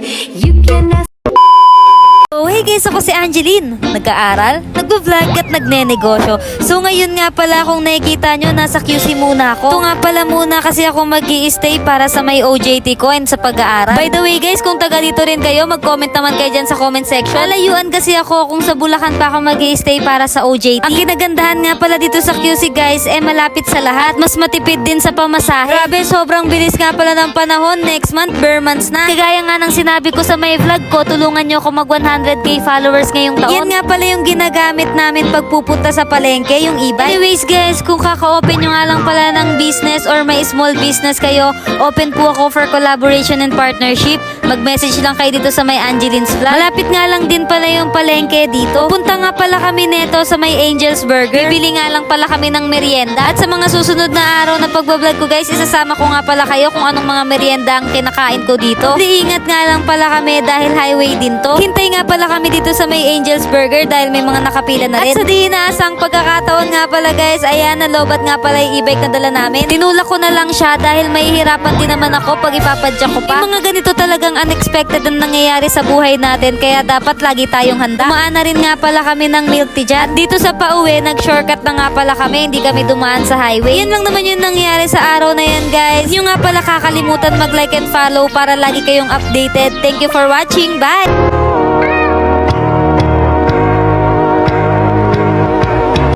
You can ask... Oh, hey guys, ako si Angeline. Nag-aaral, nagbo-vlog at nagne-negosyo. So ngayon nga pala kung nakikita nyo, nasa QC muna ako. Ito nga pala muna kasi ako mag stay para sa may OJT ko and sa pag-aaral. By the way guys, kung taga dito rin kayo, mag-comment naman kayo dyan sa comment section. Lalayuan kasi ako kung sa Bulacan pa ako mag stay para sa OJT. Ang kinagandahan nga pala dito sa QC guys, eh malapit sa lahat. Mas matipid din sa pamasahe. Grabe, sobrang bilis nga pala ng panahon. Next month, bare months na. Kagaya nga ng sinabi ko sa may vlog ko, tulungan nyo ako mag 100k followers ngayong taon. Yan nga pala yung ginagamit namin pag pupunta sa palengke, yung e-bike. Anyways guys, kung kaka-open nyo nga lang pala ng business or may small business kayo, open po ako for collaboration and partnership. Mag-message lang kayo dito sa may Angeline's Vlog. Malapit nga lang din pala yung palengke dito. Punta nga pala kami neto sa may Angel's Burger. Bibili nga lang pala kami ng merienda. At sa mga susunod na araw na pagbablog ko guys, isasama ko nga pala kayo kung anong mga merienda ang kinakain ko dito. Di ingat nga lang pala kami dahil highway din to. Hintay nga pala kami dito sa may Angel's Burger dahil may mga nakapila na rin. At sa di inaasang pagkakataon nga pala guys, ayan, nalobat nga pala yung e-bike na dala namin. Tinulak ko na lang siya dahil mahihirapan din naman ako pag ipapadyak ko pa. Yung mga ganito talagang unexpected na nangyayari sa buhay natin kaya dapat lagi tayong handa. Dumaan na rin nga pala kami ng milk tea dyan. Dito sa pauwi, nag-shortcut na nga pala kami, hindi kami dumaan sa highway. Yan lang naman yung nangyari sa araw na yan guys. Yung nga pala kakalimutan mag-like and follow para lagi kayong updated. Thank you for watching. Bye!